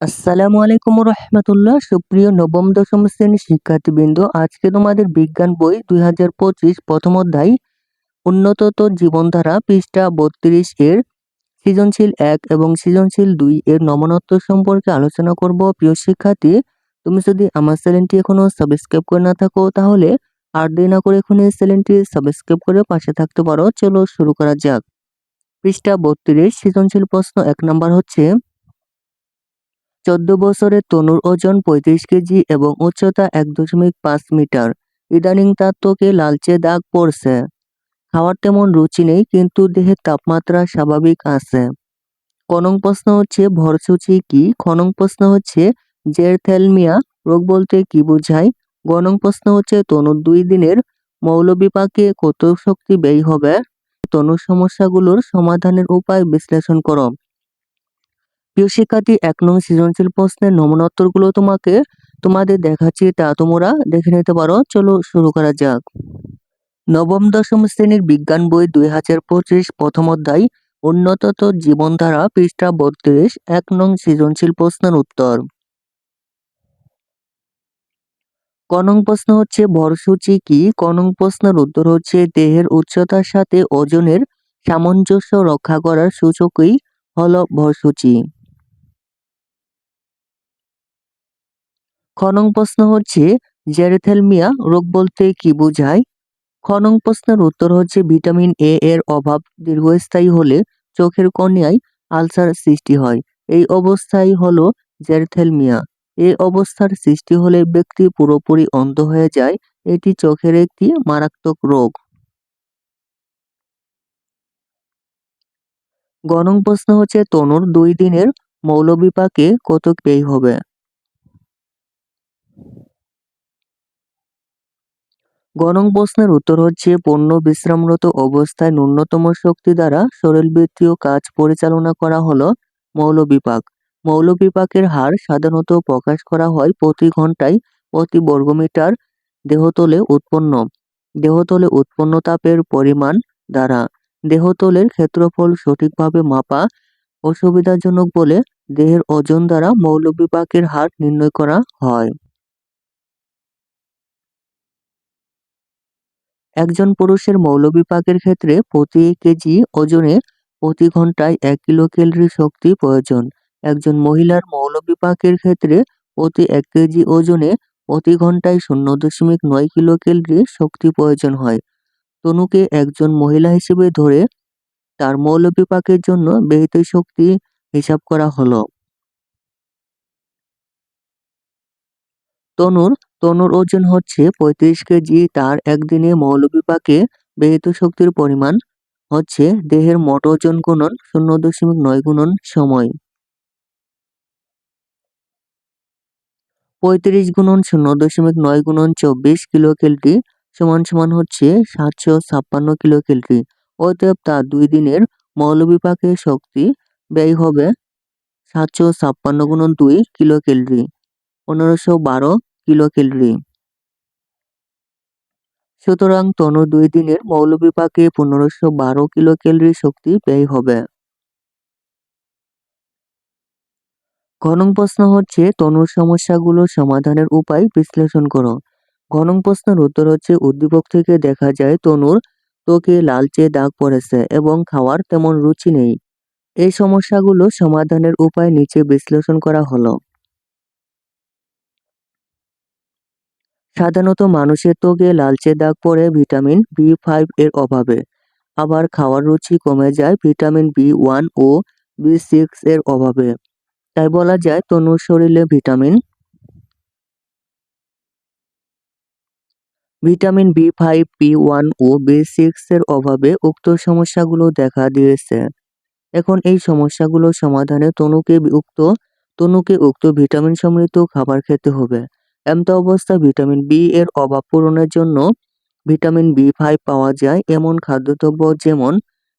আসসালামু আলাইকুম রহমতুল্লাহ সুপ্রিয় নবম, দশম শ্রেণির শিক্ষার্থীবৃন্দ, আজকে তোমাদের বিজ্ঞান বই দুই হাজার পঁচিশ প্রথম অধ্যায়, উন্নততর জীবনধারা, পৃষ্ঠা বত্রিশ এর সৃজনশীল এক এবং সৃজনশীল দুই এর নমনত্ব সম্পর্কে আলোচনা করব। প্রিয় শিক্ষার্থী, তুমি যদি আমার চ্যানেলটি এখনও সাবস্ক্রাইব করে না থাকো, তাহলে আর দেরি না করে এখন এই চ্যানেলটি সাবস্ক্রাইব করে পাশে থাকতে পারো। চলো শুরু করা যাক। পৃষ্ঠা বত্রিশ, সৃজনশীল প্রশ্ন এক নম্বর হচ্ছে চোদ্দ বছরের তনুর ওজন পঁয়ত্রিশ কেজি এবং উচ্চতা এক দশমিক পাঁচ মিটার। ইদানিং তার ত্বকে লালচে দাগ পড়ছে। খাওয়ার তেমন রুচি নেই, কিন্তু দেহের তাপমাত্রা স্বাভাবিক আছে। কনং প্রশ্ন হচ্ছে ভরসূচি কি? খনং প্রশ্ন হচ্ছে, জেরথ্যালমিয়া রোগ বলতে কি বোঝায়? গণং প্রশ্ন হচ্ছে, তনুর দুই দিনের মৌলবিপাকে কত শক্তি ব্যয় হবে? তনুর সমস্যাগুলোর সমাধানের উপায় বিশ্লেষণ করো। প্রিয় শিক্ষার্থী, এক নং সৃজনশীল প্রশ্নের নমনোত্তরগুলো তোমাকে তোমাদের দেখাচ্ছি, তা তোমরা দেখে নিতে পারো। চলো শুরু করা যাক। নবম দশম শ্রেণির বিজ্ঞান বই দুই হাজার পঁচিশ, প্রথম অধ্যায় উন্নতত জীবনধারা, পৃষ্ঠা বত্রিশ, এক নং সৃজনশীল প্রশ্নের উত্তর। কনং প্রশ্ন হচ্ছে, ভরসূচি কি? কনং প্রশ্নের উত্তর হচ্ছে, দেহের উচ্চতার সাথে ওজনের সামঞ্জস্য রক্ষা করার সূচকই হল ভরসূচি। খনং প্রশ্ন হচ্ছে জেরেথেলমিয়া রোগ বলতে কি বোঝায়? খনং প্রশ্নের উত্তর হচ্ছে, ভিটামিন এ এর অভাব দীর্ঘস্থায়ী হলে চোখের কর্নিয়ায় আলসার সৃষ্টি হয়। এই অবস্থায় হলো জেরথেলমিয়া এই অবস্থার সৃষ্টি হলে ব্যক্তি পুরোপুরি অন্ধ হয়ে যায়, এটি চোখের একটি মারাত্মক রোগ। গণং প্রশ্ন হচ্ছে, তনুর দুই দিনের মৌলবিপাকে কত ব্যয় হবে? গণং প্রশ্নের উত্তর হচ্ছে, পণ্য বিশ্রামরত অবস্থায় ন্যূনতম শক্তি দ্বারা শরীরবৃত্তীয় কাজ পরিচালনা করা হলো মৌলবিপাক। মৌলবিপাকের হার সাধারণত প্রকাশ করা হয় প্রতি ঘন্টায় প্রতি বর্গমিটার দেহতলে উৎপন্ন। দেহতলে উৎপন্ন তাপের পরিমাণ দ্বারা। দেহতলের ক্ষেত্রফল সঠিকভাবে মাপা অসুবিধাজনক বলে দেহের ওজন দ্বারা মৌলবিপাকের হার নির্ণয় করা হয়। একজন পুরুষের মৌলবিপাকের ক্ষেত্রে প্রতি কেজি ওজনে প্রতি ঘন্টায় এক কিলো ক্যালরি শক্তি প্রয়োজন। একজন মহিলার মৌলবিপাকের ক্ষেত্রে প্রতি এক কেজি ওজনে প্রতি ঘন্টায় শূন্য দশমিক নয় কিলো ক্যালরি শক্তি প্রয়োজন হয়। তনুকে একজন মহিলা হিসেবে ধরে তার মৌলবিপাকের জন্য ব্যয়িত শক্তি হিসাব করা হলো। তনুর তনুর ওজন হচ্ছে পঁয়ত্রিশ কেজি, তার একদিনে মৌলবিপাকে ব্যয়িত শক্তির পরিমাণ হচ্ছে দেহের মোট ওজন গুণন শূন্য দশমিক নয় গুণন সময়। পঁয়ত্রিশ গুণন শূন্য দশমিক নয় গুণন চব্বিশ কিলো ক্যালরি সমান সমান হচ্ছে সাতশো ছাপ্পান্ন কিলো ক্যালরি অতএব তার দুই দিনের মৌলবিপাকের শক্তি ব্যয় হবে সাতশো ছাপ্পান্ন গুণন দুই কিলো ক্যালরি পনেরোশো বারো কিলো ক্যালরি সুতরাং তনু দুই দিনের মৌলবিপাকে পনেরোশো বারো কিলো ক্যালরি শক্তি ব্যয় হবে। ঘনং প্রশ্ন হচ্ছে, তনুর সমস্যাগুলো সমাধানের উপায় বিশ্লেষণ করো। ঘনং প্রশ্নের উত্তর হচ্ছে, উদ্দীপক থেকে দেখা যায়, তনুর ত্বকে লালচে দাগ পড়েছে এবং খাওয়ার তেমন রুচি নেই। এই সমস্যাগুলো সমাধানের উপায় নিচে বিশ্লেষণ করা হলো। সাধারণত মানুষের ত্বকে লালচে দাগ পড়ে ভিটামিন বি ফাইভ এর অভাবে। আবার খাওয়ার রুচি কমে যায় ভিটামিন বি ওয়ান ও বি সিক্স এর অভাবে। তাই বলা যায় তনুর শরীরে vitamin vitamin B five, B one ও বি সিক্স এর অভাবে উক্ত সমস্যাগুলো দেখা দিয়েছে। এখন এই সমস্যাগুলো সমাধানে তনুকে উক্ত তনুকে উক্ত ভিটামিন সমৃদ্ধ খাবার খেতে হবে। এমত অবস্থায় ভিটামিন বি এর অভাব পূরণের জন্য ভিটামিন বি ফাইভ পাওয়া যায়। এমন খাদ্যদ্রব্য যেমন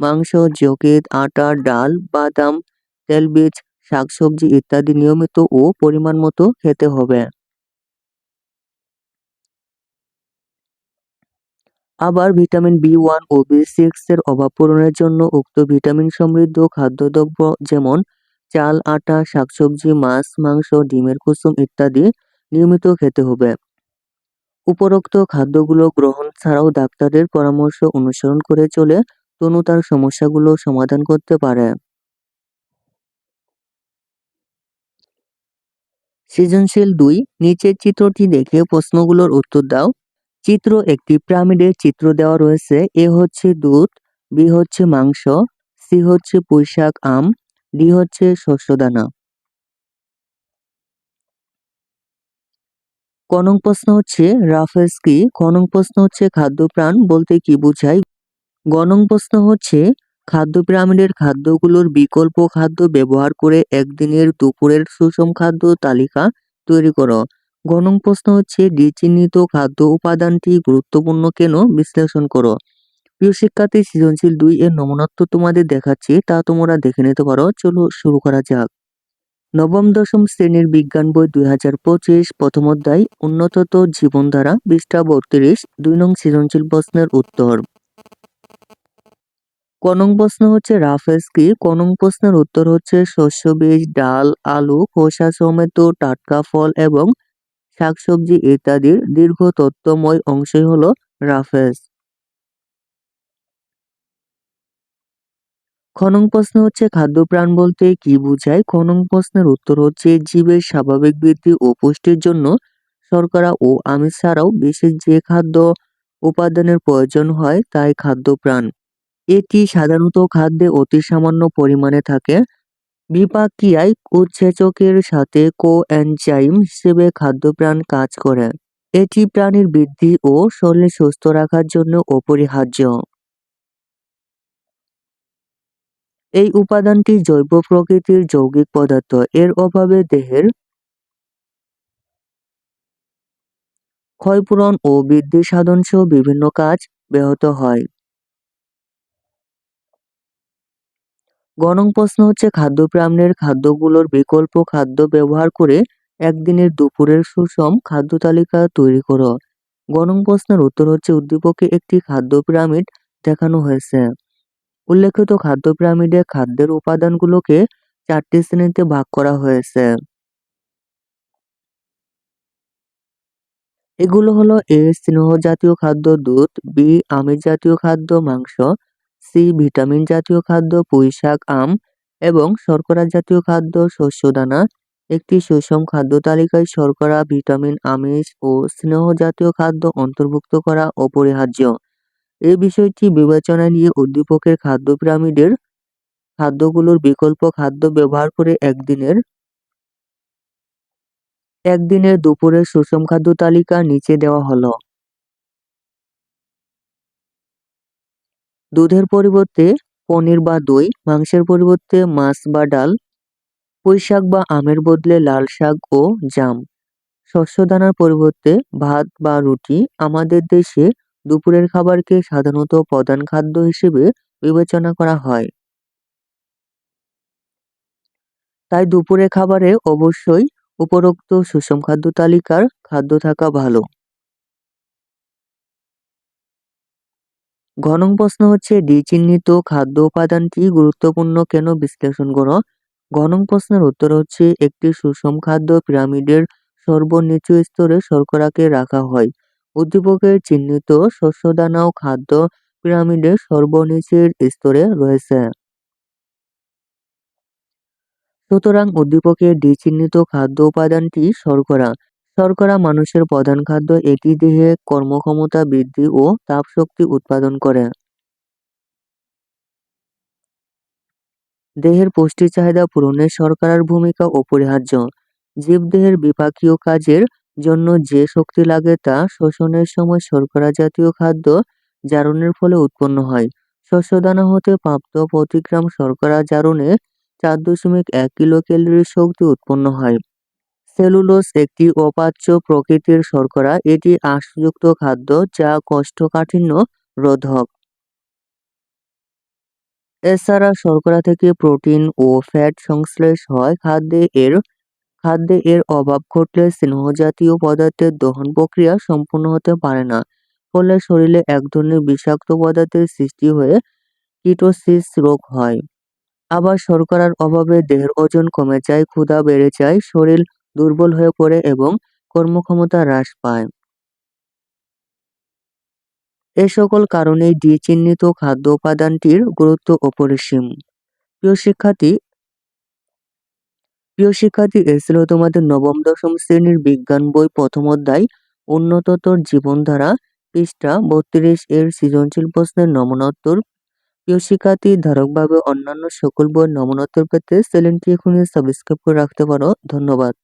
মাংস যকৃৎ আটা, ডাল, বাদাম তেলবীজ শাকসবজি ইত্যাদি নিয়মিত ও পরিমাণ মতো খেতে হবে। আবার ভিটামিন বি ওয়ান ও বি সিক্স এর অভাব পূরণের জন্য উক্ত ভিটামিন সমৃদ্ধ খাদ্যদ্রব্য যেমন চাল, আটা, শাকসবজি, মাছ, মাংস, ডিমের কুসুম ইত্যাদি নিয়মিত খেতে হবে। উপরোক্ত খাদ্যগুলো গ্রহণ ছাড়াও ডাক্তারের পরামর্শ অনুসরণ করে চলে তনু তার সমস্যাগুলো সমাধান করতে পারে। সৃজনশীল দুই, নিচের চিত্রটি দেখে প্রশ্নগুলোর উত্তর দাও। চিত্র একটি পিরামিডের চিত্র দেওয়া রয়েছে। এ হচ্ছে দুধ, বি হচ্ছে মাংস, সি হচ্ছে পুঁইশাক, আম, ডি হচ্ছে শস্যদানা। কনং প্রশ্ন হচ্ছে রাফেজ কি খনং প্রশ্ন হচ্ছে খাদ্যপ্রাণ বলতে কি বোঝায়? গণং প্রশ্ন হচ্ছে খাদ্য পিরামিডের খাদ্যগুলোর বিকল্প খাদ্য ব্যবহার করে একদিনের দুপুরের সুষম খাদ্য তালিকা তৈরি করো। গণং প্রশ্ন হচ্ছে ডিচিহ্নিত খাদ্য উপাদানটি গুরুত্বপূর্ণ কেন বিশ্লেষণ করো। প্রিয় শিক্ষার্থী, সৃজনশীল দুই এর নমনত্ব তোমাদের দেখাচ্ছি, তা তোমরা দেখে নিতে পারো। চলো শুরু করা যাক। নবম দশম শ্রেণির বিজ্ঞান বই দুই হাজার পঁচিশ, প্রথম অধ্যায় উন্নতত জীবনধারা, পৃষ্ঠা বত্রিশ, দুই নং সৃজনশীল প্রশ্নের উত্তর। কনং প্রশ্ন হচ্ছে রাফেজ কি? কনং প্রশ্নের উত্তর হচ্ছে শস্য বীজ, ডাল, আলু, খোসা সমেত টাটকা ফল এবং শাকসবজি ইত্যাদির দীর্ঘ তত্ত্বময় অংশই হলো রাফেজ খনং প্রশ্ন হচ্ছে, খাদ্যপ্রাণ বলতে কি বোঝায়? খনং প্রশ্নের উত্তর হচ্ছে, জীবের স্বাভাবিক বৃদ্ধি ও পুষ্টির জন্য শর্করা ও আমিষ ছাড়াও বিশেষ যে খাদ্য উপাদানের প্রয়োজন হয়, তাই খাদ্যপ্রাণ। এটি সাধারণত খাদ্যে অতি সামান্য পরিমাণে থাকে। বিপাকীয়ায় উৎসেচকের সাথে কো কোএনজাইম হিসেবে খাদ্যপ্রাণ কাজ করে। এটি প্রাণীর বৃদ্ধি ও শরীর সুস্থ রাখার জন্য অপরিহার্য। এই উপাদানটি জৈব প্রকৃতির যৌগিক পদার্থ। এর অভাবে দেহের ক্ষয়পূরণ ও বৃদ্ধি সাধন সহ বিভিন্ন কাজ ব্যাহত হয়। গণং প্রশ্ন হচ্ছে খাদ্য খাদ্যপ্রাণের খাদ্যগুলোর বিকল্প খাদ্য ব্যবহার করে একদিনের দুপুরের সুষম খাদ্য তালিকা তৈরি করো। গণং প্রশ্নের উত্তর হচ্ছে, উদ্দীপকে একটি খাদ্য পিরামিড দেখানো হয়েছে। উল্লেখিত খাদ্য পিরামিডে খাদ্যের উপাদানগুলোকে চারটি শ্রেণীতে ভাগ করা হয়েছে। এগুলো হলো এ স্নেহ জাতীয় খাদ্য, দুধ, বি আমিষ জাতীয় খাদ্য, মাংস, সি ভিটামিন জাতীয় খাদ্য পুঁইশাক আম এবং শর্করা জাতীয় খাদ্য, শস্যদানা। একটি সুষম খাদ্য তালিকায় শর্করা, ভিটামিন, আমিষ ও স্নেহ জাতীয় খাদ্য অন্তর্ভুক্ত করা অপরিহার্য। এই বিষয়টি বিবেচনা নিয়ে উদ্দীপকের খাদ্য পিরামিডের খাদ্যগুলোর বিকল্প খাদ্য ব্যবহার করে একদিনের একদিনের দুপুরের সুষম খাদ্য তালিকা নিচে দেওয়া হলো। দুধের পরিবর্তে পনির বা দই, মাংসের পরিবর্তে মাছ বা ডাল, পুঁইশাক বা আমের বদলে লাল শাক ও জাম। শস্যদানার পরিবর্তে ভাত বা রুটি আমাদের দেশে দুপুরের খাবারকে সাধারণত প্রধান খাদ্য হিসেবে বিবেচনা করা হয়। তাই দুপুরে খাবারে অবশ্যই উপরোক্ত সুষম খাদ্য তালিকার খাদ্য থাকা ভালো। ঘনং প্রশ্ন হচ্ছে ডি চিহ্নিত খাদ্য উপাদানটি গুরুত্বপূর্ণ কেন বিশ্লেষণ করো? ঘনং প্রশ্নের উত্তর হচ্ছে, একটি সুষম খাদ্য পিরামিডের সর্বনিচু স্তরে শর্করাকে রাখা হয়। উদ্দীপকের চিহ্নিত শস্যদানাও খাদ্য পিরামিডের সর্বনিচের স্তরে রয়েছে। সুতরাং উদ্দীপকের ডি চিহ্নিত খাদ্য উপাদানটি শর্করা। শর্করা মানুষের প্রধান খাদ্য, এটি দেহে কর্মক্ষমতা বৃদ্ধি ও তাপশক্তি উৎপাদন করে। দেহের পুষ্টি চাহিদা পূরণে শর্করার ভূমিকা অপরিহার্য। জীবদেহের বিপাকীয় কাজের জন্য যে শক্তি লাগে তা শোষণের সময় শর্করা জাতীয় খাদ্য জারণের ফলে উৎপন্ন হয়। শস্যদানা হতে প্রাপ্ত প্রতি গ্রাম শর্করা জারণে চার দশমিক এক কিলো ক্যালোরি শক্তি উৎপন্ন হয়। সেলুলোজ একটি অপাচ্য প্রকৃতির শর্করা। এটি আঁশযুক্ত খাদ্য যা কোষ্ঠকাঠিন্য রোধক। এছাড়া শর্করা থেকে প্রোটিন ও ফ্যাট সংশ্লেষ হয়। খাদ্যে এর খাদ্যে এর অভাব ঘটলে স্নেহজাতীয় পদার্থের দহন প্রক্রিয়া সম্পূর্ণ হতে পারে না, ফলে শরীরে এক ধরনের বিষাক্ত পদার্থের সৃষ্টি হয়ে কিটোসিস রোগ হয়। আবার শর্করার অভাবে দেহের ওজন কমে যায়, ক্ষুধা বেড়ে যায়, শরীর দুর্বল হয়ে পড়ে এবং কর্মক্ষমতা হ্রাস পায়। এ সকল কারণেই ডি চিহ্নিত খাদ্য উপাদানটির গুরুত্ব অপরিসীম। প্রিয় শিক্ষার্থী প্রিয় শিক্ষার্থী, এ তোমাদের নবম, দশম শ্রেণির বিজ্ঞান বই, প্রথম অধ্যায়, উন্নততর জীবনধারা, পৃষ্ঠা বত্রিশ এর সৃজনশীল প্রশ্নের নমনোত্তর। প্রিয় শিক্ষার্থী ধারকভাবে অন্যান্য সকল বইয়ের নমনোত্তর পেতে চ্যানেলটি এখনই সাবস্ক্রাইব করে রাখতে পারো। ধন্যবাদ।